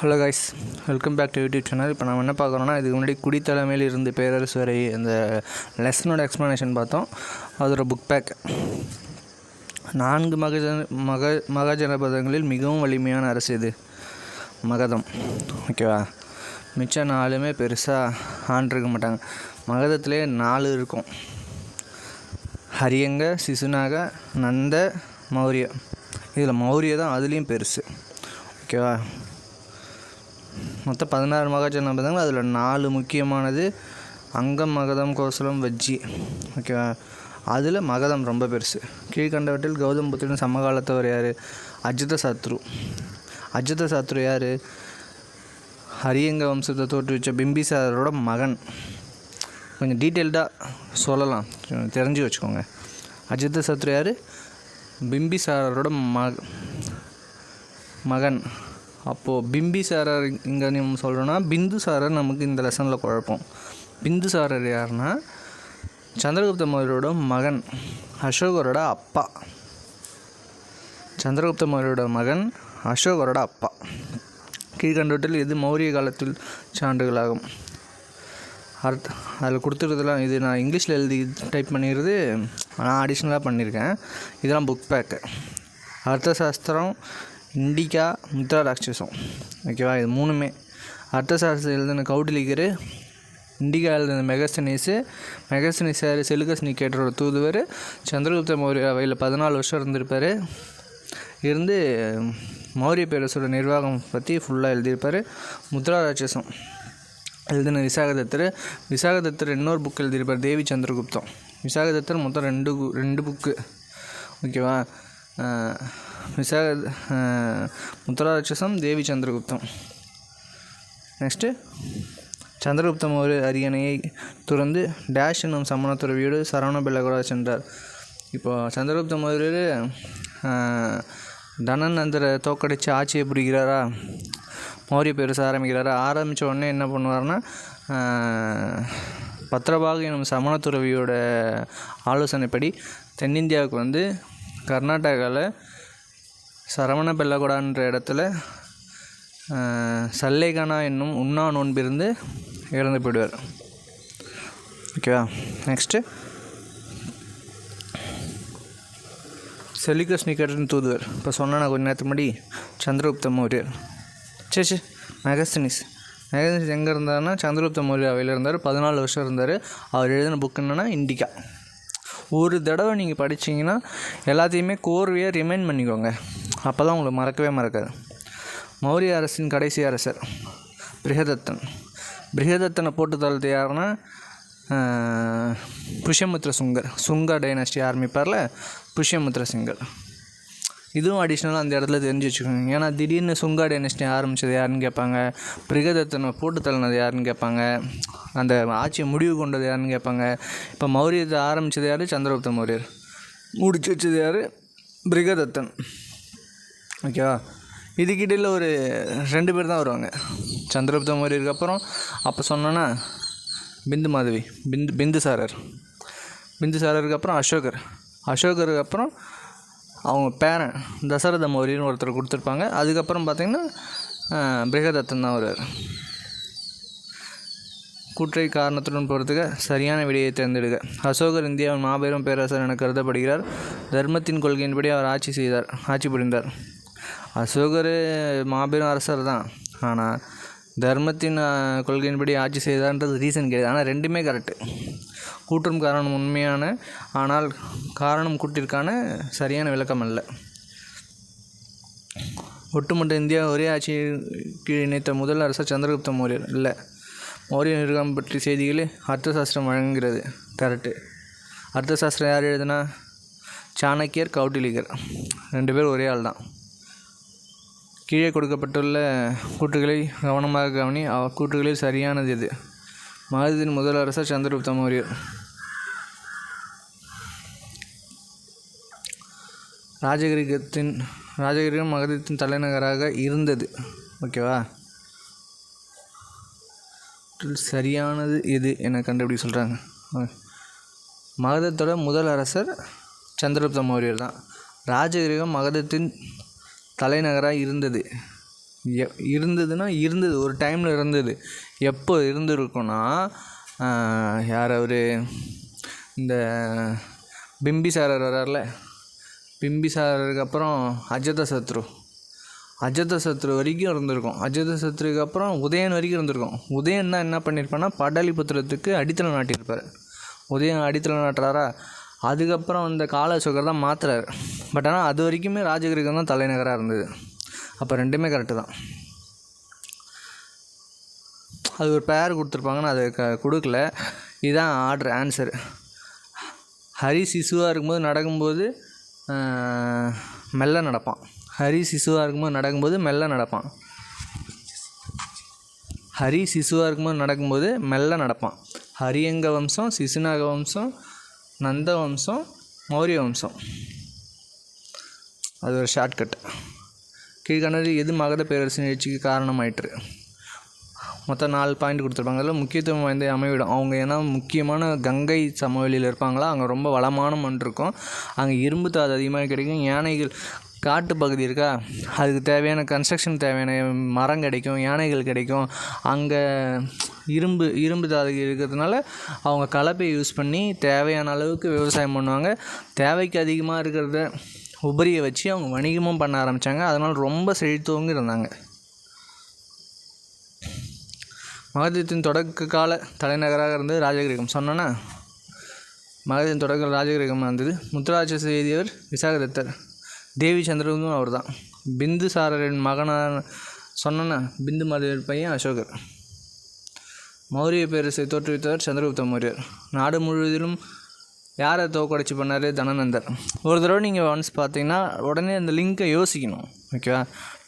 Hello guys welcome back to YouTube channel இப்போ நம்ம என்ன பார்க்குறோன்னா இதுக்கு முன்னாடி குடித்தலைமையில் இருந்து பேரரசு வரை அந்த லெசனோட எக்ஸ்ப்ளனேஷன் பார்த்தோம். அதோட புக் பேக் நான்கு மகஜன மக மகாஜனபதங்களில் மிகவும் வலிமையான அரசு இது மகதம். ஓகேவா மிச்சம் நாலுமே பெருசாக ஆண்டிருக்க மாட்டாங்க. மகதத்திலே நாலு இருக்கும். ஹரியங்க சிசுனாக நந்த மௌரிய. இதில் மௌரிய தான் அதுலேயும் பெருசு. ஓகேவா மொத்தம் பதினாறு மகாஜன பார்த்தாங்க அதில் நாலு முக்கியமானது அங்கம் மகதம் கோசலம் வஜ்ஜி. ஓகேவா? அதில் மகதம் ரொம்ப பெருசு. கீழ்கண்டவற்றில் கௌதம் புத்திரன் சமகாலத்தவர் யார்? அஜித சத்ரு அஜித சத்ரு யார்? ஹரியங்க வம்சத்தை தோற்றுவிச்ச பிம்பிசாரரோட மகன். கொஞ்சம் டீட்டெயில்டாக சொல்லலாம். தெரிஞ்சு வச்சுக்கோங்க. அஜித சத்ரு யார்? பிம்பிசாரரோட மக மகன். அப்போது பிம்பி சாரர் இங்கே நம்ம சொல்கிறோன்னா பிந்து சாரர் நமக்கு இந்த லெசனில் குழப்பம். பிந்து சாரர் யாருன்னா சந்திரகுப்த மௌரியரோட மகன் அசோகரோட அப்பா. சந்திரகுப்த மௌரியரோட மகன் அசோகரோட அப்பா. கீழ்கண்டவற்றில் இது மௌரிய காலத்தில் சான்றுகளாகும். அர்த் அதில் கொடுத்துருக்குறதுலாம் இது நான் இங்கிலீஷில் எழுதி டைப் பண்ணிடுறது நான் அடிஷ்னலாக பண்ணியிருக்கேன் இதெல்லாம் book back Arthashastra Indica Mudrarakshasa. ஓகேவா? இது மூணுமே. அர்த்தசாஸ்திரம் எழுதின கௌடிலிகர் இண்டிகா எழுதின மெகஸ்தனீஸு மெகஸ்தனீஸ் யார்? செலுகஸ் நிக்கேட்டரோட தூதுவர் சந்திரகுப்த மௌரிய அவையில் பதினாலு வருஷம் இருந்திருப்பார். இருந்து மௌரிய பேரரசோட நிர்வாகம் பற்றி ஃபுல்லாக எழுதியிருப்பார். முத்ரா ராட்சசம் எழுதின விசாகதத்தர் விசாகதத்தர் இன்னொரு புக் எழுதியிருப்பார் தேவி சந்திரகுப்தம். விசாகதத்தர் மொத்தம் ரெண்டு கு- ரெண்டு புக்கு ஓகேவா? விசாக அஹ் தேவி சந்திரகுப்தம். நெக்ஸ்ட்டு சந்திரகுப்த மௌரிய அரியணையை துறந்து டேஷ் என்னும் சமணத்துறவியோடு சரவண பெல்லகுடா சென்றார். இப்போது சந்திரகுப்த மௌரியர் தனன் அந்த தோக்கடித்து ஆட்சியை புரிகிறாரா? மௌரிய பேரரசு ஆரம்பிக்கிறாரா? ஆரம்பித்த உடனே என்ன பண்ணுவார்னா அஹ், பத்ரபாகு எனும் ஆலோசனைப்படி தென்னிந்தியாவுக்கு வந்து கர்நாடகாவில் சரவண பெல்லகுடான்ற இடத்துல அஹ், சல்லேகானா என்னும் உண்ணா நோன்பிருந்து இறந்து போயிடுவார். ஓகேவா நெக்ஸ்ட்டு செலிகஸ் நிக்கட்டன் தூதுவர். இப்போ சொன்னேன் கொஞ்ச நேரத்துக்கு முன்னாடி? சந்திரகுப்த மௌரியர். சரி சரி மெகஸ்தனிஸ். மெகஸ்தனிஸ் எங்கே இருந்தாருன்னா சந்திரகுப்த மௌரியர் அவையில் இருந்தார். பதினாலு வருஷம் இருந்தார். அவர் எழுதின புக் என்னென்னா இண்டிகா. ஒரு தடவை நீங்கள் படித்தீங்கன்னா எல்லாத்தையுமே கோர்வையாக ரிமைண்ட் பண்ணிக்கோங்க. அப்போ தான் உங்களுக்கு மறக்கவே மறக்காது. மௌரிய அரசின் கடைசி அரசர் பிருகதத்தன் பிருகதத்தனை போட்டு தள்ளுறது யாருன்னா புஷ்யமுத்திர சுங்கர். சுங்கா டைனஸ்டி ஆரம்பிப்பார்ல புஷ்யமுத்திர சிங்கர். இதுவும் அடிஷ்னலாக அந்த இடத்துல தெரிஞ்சு வச்சுக்கோங்க. ஏன்னா திடீர்னு சுங்கா டைனஸ்டி ஆரம்பித்தது யாருன்னு கேட்பாங்க பிரிகதத்தனை போட்டு தள்ளினது யாருன்னு கேட்பாங்க அந்த ஆட்சியை முடிவு கொண்டது யாருன்னு கேட்பாங்க. இப்போ மௌரியத்தை ஆரம்பித்தது யார்? சந்திரகுப்த மௌரியர். முடிச்சு வச்சது யார்? பிருகதத்தன் ஓகேவா? இதுக்கிடையில் ஒரு ரெண்டு பேர் தான் வருவாங்க. சந்திரகுப்த மௌரியருக்கு அப்புறம் அப்போ சொன்னோன்னா பிந்து மாதவி பிந்து பிந்துசாரர் பிந்துசாரருக்கு அப்புறம் அசோகர். அசோகருக்கு அப்புறம் அவங்க பேரன் தசரத மௌரியன்னு ஒருத்தர் கொடுத்துருப்பாங்க. அதுக்கப்புறம் பார்த்திங்கன்னா பிரகதத்தன் தான் வருவார். குற்றை காரணத்துடன் போகிறதுக்கு சரியான விடையை தேர்ந்தெடுக்க அசோகர் இந்தியாவின் மாபெரும் பேரரசர் என கருதப்படுகிறார். தர்மத்தின் கொள்கையின்படி அவர் ஆட்சி செய்தார் ஆட்சி புரிந்தார். அசோகர் மாபெரும் அரசர் தான். ஆனால் தர்மத்தின் கொள்கையின்படி ஆட்சி செய்தார்ன்றது ரீசன் கிடையாது. ஆனால் ரெண்டுமே கரெக்டு கூற்றும் காரணம் உண்மையான ஆனால் காரணம் கூட்டிற்கான சரியான விளக்கம் அல்ல. ஒட்டுமொத்த இந்தியா ஒரே ஆட்சி கீழ் இணைத்த முதல் அரசர் சந்திரகுப்த மௌரியர் இல்லை. மௌரிய நிர்வாகம் பற்றி செய்திகளே அர்த்தசாஸ்திரம் வழங்குகிறது. கரெக்டு அர்த்தசாஸ்திரம் யார் எழுதுனா? சாணக்கியர் கௌட்டிலிகர் ரெண்டு பேரும் ஒரே ஆள் தான் கீழே கொடுக்கப்பட்டுள்ள கூற்றுகளை கவனமாக கவனி அவ சரியானது எது? மகதத்தின் முதல் அரசர் சந்திரகுப்த மௌரியர் ராஜகிரிகத்தின் ராஜகிரிகம் மகதத்தின் தலைநகராக இருந்தது. ஓகேவா சரியானது எது என கண்டுபிடி சொல்கிறாங்க மகதத்தோட முதல் அரசர் சந்திரகுப்த மௌரியர் தான். ராஜகிரகம் மகதத்தின் தலைநகராக இருந்தது. எ இருந்ததுன்னா இருந்தது. ஒரு டைமில் இருந்தது. எப்போ இருந்திருக்குன்னா யார் அவர்? இந்த பிம்பிசாரர் வரார்ல. பிம்பிசாரருக்கு அப்புறம் அஜாதசத்ரு அஜாதசத்ரு வரைக்கும் இருந்திருக்கும். அஜாதசத்ருக்கு அப்புறம் உதயன் வரைக்கும் இருந்திருக்கும். உதயன் தான் என்ன பண்ணியிருப்பான்னா படாலிபுத்திரத்துக்கு அடித்தளம் நாட்டியிருப்பார். உதயன் அடித்தளம் நாட்டுறாரா? அதுக்கப்புறம் அந்த கால அசோகர் தான் மாத்துறாரு. பட் ஆனால் அது வரைக்குமே ராஜகிரகம் தான் தலைநகராக இருந்தது. அப்போ ரெண்டுமே கரெக்டு தான். அது ஒரு பேர் கொடுத்துருப்பாங்கன்னு அது க கொடுக்கல. இதுதான் ஆர்டர் ஆன்சர் ஹரி சிசுவாக இருக்கும்போது நடக்கும்போது மெல்ல நடப்பான். ஹரி சிசுவாக இருக்கும்போது நடக்கும்போது மெல்ல நடப்பான். ஹரி சிசுவாக இருக்கும்போது நடக்கும்போது மெல்ல நடப்பான். ஹரியங்க வம்சம் சிசுநாக வம்சம் நந்த வம்சம் மௌரிய வம்சம் அது ஒரு ஷார்ட்கட் கீழ்கண்டது எது மகத பேரரசு நிகழ்ச்சிக்கு காரணமாயிற்று? மொத்தம் நாலு பாயிண்ட் கொடுத்துருப்பாங்க. அதில் முக்கியத்துவம் வாய்ந்த அமைவிடம். அவங்க ஏன்னா முக்கியமான கங்கை சமவெளியில் இருப்பாங்களா? அங்கே ரொம்ப வளமான மண் இருக்கும். அங்கே இரும்பு தாது அதிகமாக கிடைக்கும். யானைகள் காட்டு பகுதி இருக்கா? அதுக்கு தேவையான கன்ஸ்ட்ரக்ஷன் தேவையான மரம் கிடைக்கும் யானைகள் கிடைக்கும். அங்கே இரும்பு இரும்பு தாது இருக்கிறதுனால அவங்க கலப்பை யூஸ் பண்ணி தேவையான அளவுக்கு விவசாயம் பண்ணுவாங்க. தேவைக்கு அதிகமாக இருக்கிறத உபரியை வச்சு அவங்க வணிகமும் பண்ண ஆரம்பித்தாங்க அதனால் ரொம்ப செழித்தவங்க இருந்தாங்க. மகதத்தின் தொடக்க கால தலைநகராக இருந்தது ராஜகிரகம். சொன்னோன்னா மகதத்தின் தொடக்க ராஜகிரகமாக இருந்தது. முத்துராட்சச செய்தியவர் விசாகதத்தர். தேவி சந்திரகுப்தும் அவர் தான் பிந்துசாரரின் மகனான சொன்னேன்னா பிந்து மாதேவர் பையன் அசோகர். மௌரிய பேரரசை தோற்றுவித்தவர் சந்திரகுப்த மௌரியர். நாடு முழுவதிலும் யாரை தோக்கடைச்சி பண்ணார்? தனநந்தர். ஒரு தடவை நீங்கள் ஒன்ஸ் பார்த்தீங்கன்னா உடனே அந்த லிங்கை யோசிக்கணும் ஓகேவா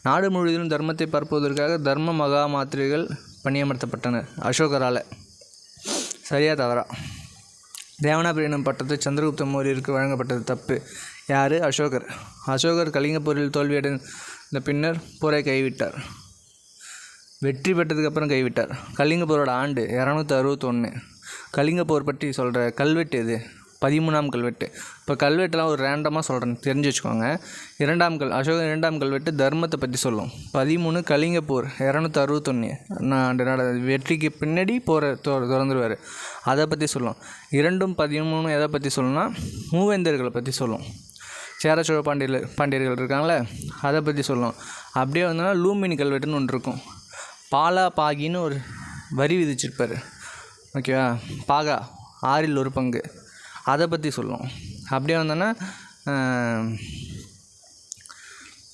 நாடு முழுவதிலும் தர்மத்தை பரப்புவதற்காக தர்ம மகா மாத்திரைகள் பணியமர்த்தப்பட்டனர் அசோகரால். சரியாக தவறா? தேவனாபிரியனம் பட்டது சந்திரகுப்த மௌரியருக்கு வழங்கப்பட்டது தப்பு. யார்? அசோகர். அசோகர் கலிங்க போரில் தோல்வியடைந்த பின்னர் போரை கைவிட்டார். வெற்றி பெற்றதுக்கப்புறம் கைவிட்டார். கலிங்க போரோட ஆண்டு இரநூத்தி அறுபத்தொன்று கலிங்க போர் பற்றி சொல்கிற கல்வெட்டு எது? பதிமூணாம் கல்வெட்டு. இப்போ கல்வெட்டுலாம் ஒரு ரேண்டமாக சொல்கிறேன் தெரிஞ்சு வச்சுக்கோங்க. இரண்டாம் கல் அசோகன் இரண்டாம் கல்வெட்டு தர்மத்தை பற்றி சொல்லும். பதிமூணு கலிங்க போர் இரநூத்தி அறுபத்தொன்று நான் நட வெற்றிக்கு பின்னாடி போரை தொ திறந்துருவார். அதை பற்றி சொல்லும். இரண்டும் பதிமூணு எதை பற்றி சொல்லணும்னா மூவேந்தர்களை பற்றி சொல்லும். சேர சோழ பாண்டியர் பாண்டியர்கள் இருக்காங்களே அதை பற்றி சொல்லும் அப்படியே வந்தோன்னா லூமினி கல்வெட்டுன்னு ஒன்று இருக்கும். பாலா பாகின்னு ஒரு வரி விதிச்சிருப்பார். ஓகேவா பாகா ஆறில் ஒரு பங்கு. அதை பற்றி சொல்லும் அப்படியே வந்தோன்னா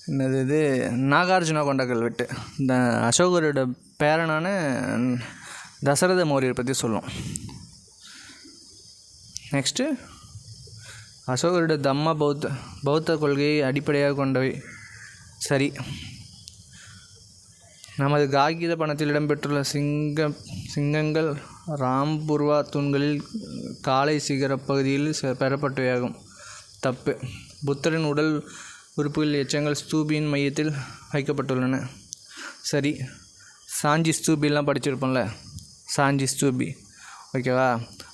என்னது இது? நாகார்ஜுனா கொண்ட கல்வெட்டு. இந்த அசோகரோட பேரனான தசரத மௌரியர் பற்றி சொல்லும் நெக்ஸ்ட்டு அசோகருடைய தம்ம பௌத்த பௌத்த கொள்கையை அடிப்படையாக கொண்டவை. சரி. நமது காகித பணத்தில் இடம்பெற்றுள்ள சிங்க சிங்கங்கள் ராம்புர்வா தூண்களில் காலை சிகரப் பகுதியில் செ- பெறப்பட்டவையாகும். தப்பு. புத்தரின் உடல் உறுப்புகள் எச்சங்கள் ஸ்தூபியின் மையத்தில் வைக்கப்பட்டுள்ளன. சரி. சாஞ்சி ஸ்தூபிலாம் படிச்சிருப்போம்ல. சாஞ்சி ஸ்தூபி. ஓகேவா?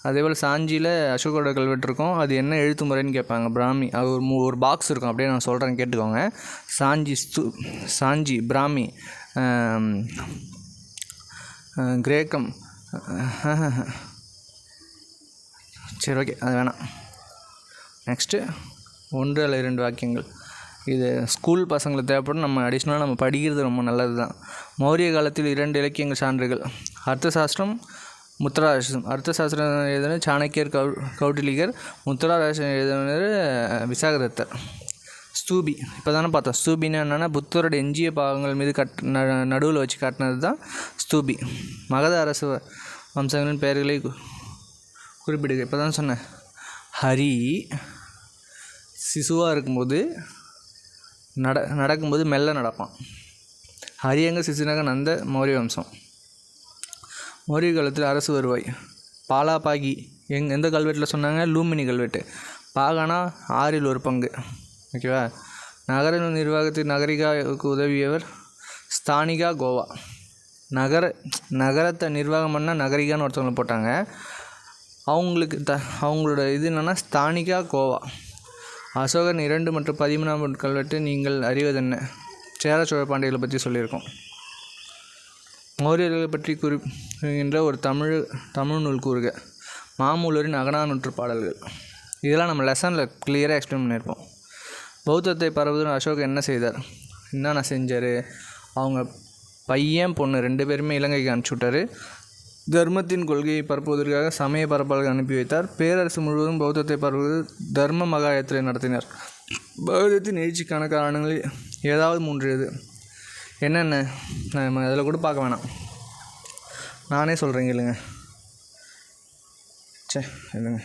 அதேபோல் சாஞ்சியில் அசோகோட கல்வெட்டு இருக்கும். அது என்ன எழுத்து முறைன்னு கேட்பாங்க பிராமி. அது ஒரு மூ ஒரு பாக்ஸ் இருக்கும். அப்படியே நான் சொல்கிறேன் கேட்டுக்கோங்க. சாஞ்சி ஸ்து சாஞ்சி பிராமி கிரேக்கம். சரி ஓகே அது வேணாம். நெக்ஸ்ட்டு ஒன்று அல்ல இரண்டு வாக்கியங்கள். இது ஸ்கூல் பசங்களுக்கு தேவைப்படும். நம்ம அடிஷ்னலாக நம்ம படிக்கிறது ரொம்ப நல்லது தான் மௌரிய காலத்தில் இரண்டு இலக்கியங்கள் சான்றுகள். அர்த்தசாஸ்திரம் முத்திராராசம் அர்த்தசாஸ்திரம் எழுதினர் சாணக்கியர் கௌ கௌடிலிகர் முத்திராராசம் எழுதினர் விசாகதத்தர். ஸ்தூபி. இப்போ தானே பார்த்தோம். ஸ்தூபின்னா என்னென்னா புத்தரோட எஞ்சிய பாகங்கள் மீது கட் நடுவில் வச்சு காட்டினது தான் ஸ்தூபி. மகத அரசு வம்சங்களின் பெயர்களை கு- குறிப்பிடுக. இப்போ தான் சொன்னேன். ஹரி சிசுவாக இருக்கும்போது நட நடக்கும்போது மெல்ல நடப்பான். ஹரியங்க சிசுநக நந்த மௌரிய வம்சம்? மௌரிய காலத்தில் அரசு வருவாய். பாலாபாகி எங் எந்த கல்வெட்டில் சொன்னாங்க? லூமினி கல்வெட்டு. பாகானா ஆறில் ஒரு பங்கு. ஓகேவா? நகர நிர்வாகத்தில் நகரிகாவுக்கு உதவியவர் ஸ்தானிகா கோவா. நகர நகரத்தை நிர்வாகம் பண்ண நகரிகான்னு ஒருத்தவங்களை போட்டாங்க. அவங்களுக்கு த அவங்களோட இது என்னென்னா ஸ்தானிகா கோவா. அசோகன் இரண்டு மற்றும் பதிமூணாம் கல்வெட்டு நீங்கள் அறிவதென்ன? சேர சோழ பாண்டியர்களை பற்றி சொல்லியிருக்கோம். மௌரியர்களை பற்றி குறிப்பிடுகின்ற ஒரு தமிழ் தமிழ் நூல் கூறுக. மாமூலரின் அகநானூற்று பாடல்கள். இதெல்லாம் நம்ம லெசனில் கிளியராக எக்ஸ்பிளைன் பண்ணியிருப்போம். பௌத்தத்தை பரவுவதில் அசோக் என்ன செய்தார்? என்னென்ன செஞ்சார்? அவங்க பையன் பொண்ணு ரெண்டு பேருமே இலங்கைக்கு அனுப்பிச்சி விட்டார். தர்மத்தின் கொள்கையை பரப்புவதற்காக சமய பரப்பாளர்கள் அனுப்பி வைத்தார். பேரரசு முழுவதும் பௌத்தத்தை பரவுவது தர்ம மகாயத்திரை நடத்தினார். பௌத்தத்தின் எழுச்சிக்கான காரணங்களில் ஏதாவது மூன்று என்னென்ன? நம்ம அதில் கூட பார்க்க வேணாம். நானே சொல்கிறேங்க இல்லைங்க சே இல்லைங்க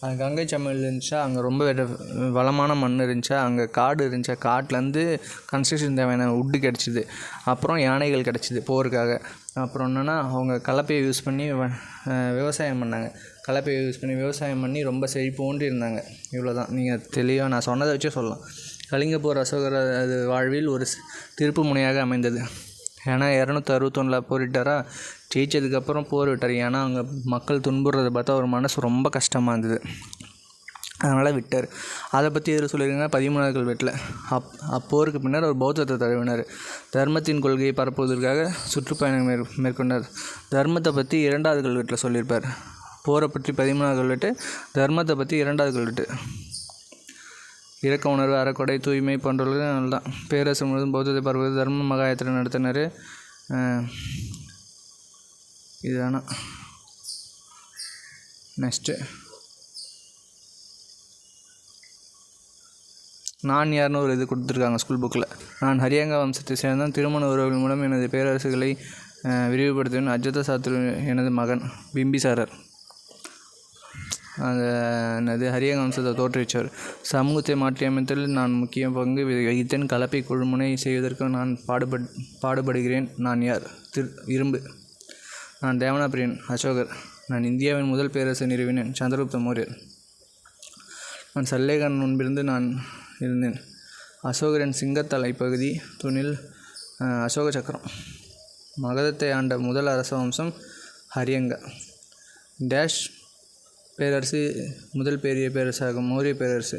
அது கங்கை சமையல் இருந்துச்சா அங்கே ரொம்ப வளமான மண் இருந்துச்சா அங்கே காடு இருந்துச்சா காட்டிலேருந்து கன்ஸ்ட்ரக்ஷன் தேவையான உட்டு கிடச்சிது. அப்புறம் யானைகள் கிடச்சிது போருக்காக. அப்புறம் என்னென்னா அவங்க கலப்பையை யூஸ் பண்ணி வ- விவசாயம் பண்ணாங்க. கலப்பையை யூஸ் பண்ணி விவசாயம் பண்ணி ரொம்ப செழிப்போன்று இருந்தாங்க. இவ்வளோ தான் நீங்கள் தெளிவாக நான் சொன்னதை வச்சே சொல்லலாம். கலிங்க போர் அசோகர் அது வாழ்வில் ஒரு திருப்பு முனையாக அமைந்தது. ஏன்னா இரநூத்தி அறுபத்தொன்னில் போரிட்டாரா? ஜெயிச்சதுக்கப்புறம் போர் விட்டார். ஏன்னா அங்கே மக்கள் துன்புறதை பார்த்தா அவர் மனசு ரொம்ப கஷ்டமாக இருந்தது. அதனால் விட்டார். அதை பற்றி எதில் சொல்லியிருக்காங்க பதிமூணாவது கல்வெட்டில் அப் அப்போருக்கு பின்னர் ஒரு பௌத்தத்தை தழுவினார். தர்மத்தின் கொள்கையை பரப்புவதற்காக சுற்றுப்பயணம் மேற் மேற்கொண்டார். தர்மத்தை பற்றி இரண்டாவது கல்வெட்டில் சொல்லியிருப்பார். போரை பற்றி பதிமூணாவது கல்வெட்டு தர்மத்தை பற்றி இரண்டாவது கல்வெட்டு இரக்க உணர்வு அறக்கொடை தூய்மை போன்றவர்கள் நல்லதான் பேரரசு முழுவதும் பௌத்தத்தை பரவுவது தர்ம மகாயத்திரை நடத்தினார். இதுதானா? நெக்ஸ்ட்டு நான் யாருன்னு ஒரு இது கொடுத்துருக்காங்க ஸ்கூல் புக்கில் நான் ஹரியாங்கா வம்சத்தை சேர்ந்த திருமண உறவுகள் மூலம் எனது பேரரசுகளை அஹ், விரிவுபடுத்துவேன். அஜத சாத்ரு எனது மகன் பிம்பிசாரர். அந்த என்னது ஹரியங்க வம்சத்தை தோற்றுவித்தவர் சமூகத்தை மாற்றியமைத்தல் நான் முக்கிய பங்கு வகித்தேன். கலப்பை குழுமுனை செய்வதற்கு நான் பாடுபட் பாடுபடுகிறேன். நான் யார்? திரு இரும்பு. நான் தேவனாபிரியன் அசோகர். நான் இந்தியாவின் முதல் பேரரசை நிறுவினேன். சந்திரகுப்த மௌரியர். நான் சல்லேகன் முன்பிருந்து நான் இருந்தேன். அசோகரின் சிங்கத்தலை பகுதி துணில் அசோக சக்கரம். மகதத்தை ஆண்ட முதல் அரச வம்சம் ஹரியங்கா. டேஷ் பேரரசு முதல் பெரிய பேரரசாகும். மௌரிய பேரரசு.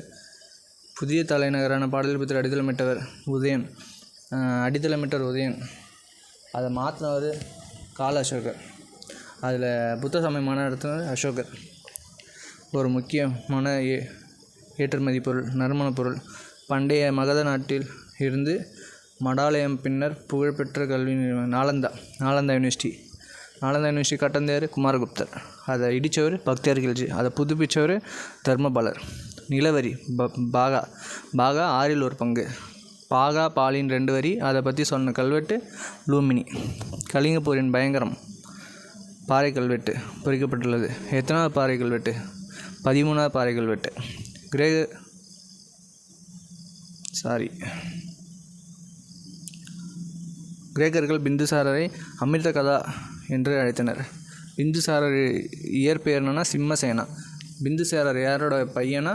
புதிய தலைநகரான பாடலிபுத்திர அடித்தளமிட்டவர் உதயன். அடித்தளமிட்டர் அடித்தளமிட்டவர் உதயன். அதை மாற்றினவர் கால அசோகர். அதில் புத்த சமயமான நடத்தினவர் அசோகர். ஒரு முக்கியமான ஏ ஏற்றுமதி பொருள் நறுமணப் பொருள். பண்டைய மகத நாட்டில் இருந்து மடாலயம் பின்னர் புகழ்பெற்ற கல்வி நிறுவனம் நாலந்தா நாலந்தா யூனிவர்சிட்டி. நாலந்தா யூனிவர்சிட்டி கட்டந்தேர் குமாரகுப்தர். அதை இடித்தவர் பக்தர்கள்ஜி அதை புதுப்பித்தவர் தர்மபாலர். நிலவரி ப பாகா பாகா ஆறில் ஒரு பங்கு. பாகா பாலின் ரெண்டு வரி அதை பற்றி சொன்ன கல்வெட்டு லூமினி. கலிங்கப்பூரின் பயங்கரம் பாறை கல்வெட்டு பொறிக்கப்பட்டுள்ளது. எத்தனாவது பாறை கல்வெட்டு? பதிமூணாவது பாறை கல்வெட்டு. கிரேக சாரி. கிரேக்கர்கள் பிந்துசாரரை அமிர்த கதா என்று அழைத்தனர். பிந்துசாரர் இயற்பெயர் என்னன்னா சிம்மசேனா. பிந்துசாரர் யாரோட பையனா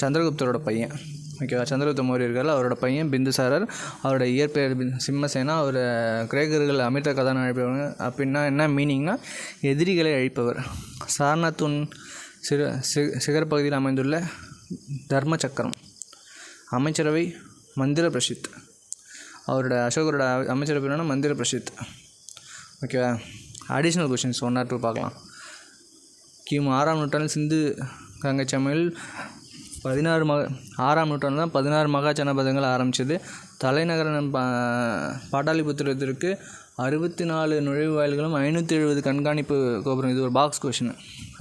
சந்திரகுப்தரோட பையன். ஓகேவா சந்திரகுப்த மௌரியர்கள் அவரோட பையன் பிந்துசாரர் அவரோட இயற்பெயர் சிம்மசேனா அவர் கிரேக்கர்கள் அமிர்த கதான அழைப்பவங்க அப்படின்னா என்ன மீனிங்னா எதிரிகளை அழிப்பவர். சாரநாத்துன் சிற சி சிகர் பகுதியில் அமைந்துள்ள தர்ம சக்கரம் அமைச்சரவை மந்திர பிரசித் அவரோட அசோகரோட அமைச்சரவை என்னன்னா மந்திர பிரசித் ஓகேவா additional questions one or two பார்க்கலாம். கிமு ஆறாம் நூற்றாண்டில் சிந்து கங்கை சமையல் பதினாறு மக ஆறாம் நூற்றாண்டு தான் பதினாறு மகா ஜனபதங்கள் ஆரம்பிச்சது. தலைநகரம் பா பாட்டாளிபுத்திரத்திற்கு அறுபத்தி நாலு நுழைவாயில்களும் ஐநூற்றி எழுபது கண்காணிப்பு கோபுரம். இது ஒரு பாக்ஸ் கொஷின்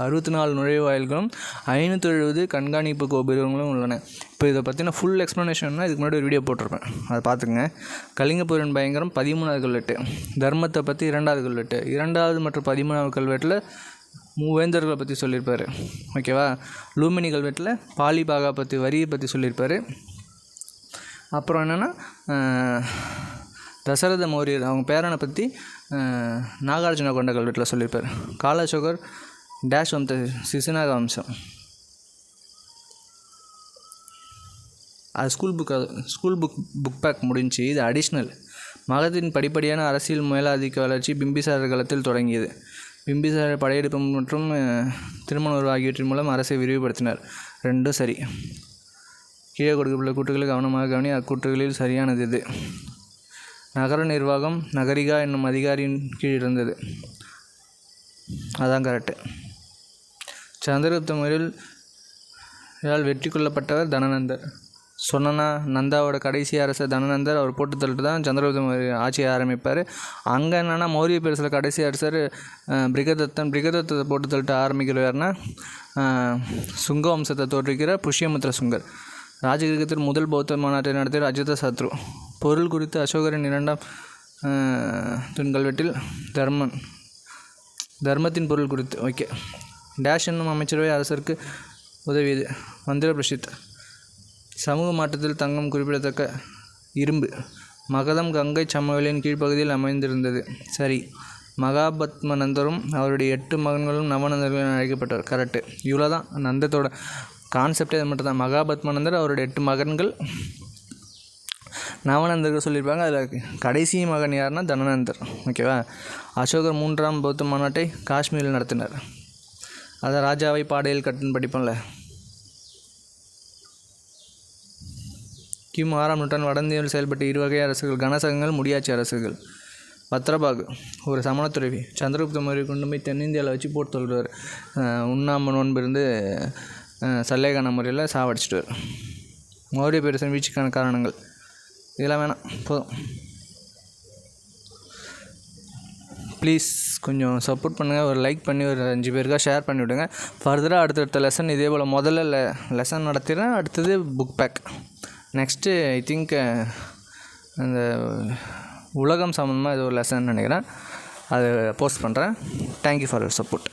அறுபத்தி நாலு நுழைவாயில்களும் ஐநூற்றி எழுபது கண்காணிப்பு கோபுரங்களும் உள்ளன. இப்போ இதை பற்றின ஃபுல் எக்ஸ்ப்ளனேஷன்னா இதுக்கு முன்னாடி ஒரு வீடியோ போட்டிருப்பேன். அதை பார்த்துங்க கலிங்கபுரன் பயங்கரம் பதிமூணாவது கல்வெட்டு. தர்மத்தை பற்றி இரண்டாவது கல்வெட்டு. இரண்டாவது மற்றும் பதிமூணாவது கல்வெட்டில் மூவேந்தர்களை பற்றி சொல்லியிருப்பார். ஓகேவா லூமினி கல்வெட்டில் பாலிபாகா பற்றி வரியை பற்றி சொல்லியிருப்பார். அப்புறம் என்னென்னா தசரத மௌரியர் அவங்க பேரனை பற்றி நாகார்ஜுன கொண்ட கல்வெட்டில் சொல்லியிருப்பார். காலசோகர் டேஷ் வம்ச சிசுநாக வம்சம். அது school book school book book back முடிஞ்சு இது அடிஷ்னல் மகத்தின் படிப்படியான அரசியல் மேலாதிக்க வளர்ச்சி பிம்பிசாரர் காலத்தில் தொடங்கியது. பிம்பிசார படையெடுப்பு மற்றும் திருமண ஆகியவற்றின் மூலம் அரசை விரிவுபடுத்தினார். ரெண்டும் சரி. கீழே கொடுக்கப்பட்டுள்ள கூட்டுகளை கவனமாக கவனி. அக்கூட்டுகளில் சரியானது இது. நகர நிர்வாகம் நகரிகா என்னும் அதிகாரியின் கீழ் இருந்தது. அதான் கரெக்டு சந்திரகுப்த முறையில் வெற்றி கொள்ளப்பட்டவர் தனநந்தர். சொன்னனா நந்தாவோட கடைசி அரசர் தனநந்தர் அவர் போட்டு தள்ளிட்டு தான் சந்திரகுப்த மௌரிய ஆட்சியை ஆரம்பிப்பார். அங்கே என்னென்னா மௌரிய பேரரசில் கடைசி அரசர் பிரிகதத்தன் பிரிகதத்தை போட்டு தள்ளிட்டு ஆரம்பிக்கிறவர்னா சுங்க வம்சத்தை தோற்றுவிக்கிற புஷ்யமுத்திர சுங்கர். ராஜகிரகத்தில் முதல் பௌத்த மாநாட்டை நடத்திய அஜித சத்ரு. பொருள் குறித்து அசோகரின் இரண்டாம் துண்கல்வெட்டில் தர்மன் தர்மத்தின் பொருள் குறித்து ஓகே. டேஷ் என்னும் அமைச்சரவை அரசருக்கு உதவியது. மந்திர பிரசித் சமூக மாற்றத்தில் தங்கம் குறிப்பிடத்தக்க இரும்பு. மகதம் கங்கை சமவெளியின் கீழ்ப்பகுதியில் அமைந்திருந்தது. சரி மகாபத்மநந்தரும் அவருடைய எட்டு மகன்களும் நவநந்தர்கள் அழைக்கப்பட்டவர். கரெக்டு இவ்வளோ தான் நந்தத்தோட கான்செப்டே அது மட்டும் தான் மகாபத்மநந்தர் அவருடைய எட்டு மகன்கள் நவநந்தர்கள் சொல்லியிருப்பாங்க. அதில் கடைசி மகன் யாருன்னா தனநந்தர். ஓகேவா அசோகர் மூன்றாம் பௌத்த மாநாட்டை காஷ்மீரில் நடத்தினார். அதை ராஜாவை பாடையில் கட்டுன்னு படிப்போம்ல. கிமு ஆறாம் நூற்றாண்டு வட இந்தியாவில் செயல்பட்ட இருவகை அரசுகள் கனசகங்கள் முடியாட்சி அரசுகள். பத்ரபாகு ஒரு சமணத்துறவி சந்திரகுப்த மௌரிய கொண்டு போய் தென்னிந்தியாவில் வச்சு போட்டு சொல்கிறார் உண்ணாம நோன்பு இருந்து சல்லேகான முறையில் சாவடிச்சிட்டார். மௌரிய பேரரசன் வீழ்ச்சிக்கான காரணங்கள். இதெல்லாம் வேணாம் போதும். ப்ளீஸ் கொஞ்சம் சப்போர்ட் பண்ணுங்கள் ஒரு லைக் பண்ணி ஒரு அஞ்சு பேருக்காக ஷேர் பண்ணி விடுங்க. ஃபர்தராக அடுத்தடுத்த லெசன் இதே போல் முதல்ல லெ லெசன் நடத்திடுறேன். அடுத்தது book back next I think அந்த உலகம் சம்மந்தமாக ஏதோ ஒரு லெசன் நினைக்கிறேன். அதை போஸ்ட் பண்ணுறேன் தேங்க்யூ ஃபார் யுவர் சப்போர்ட்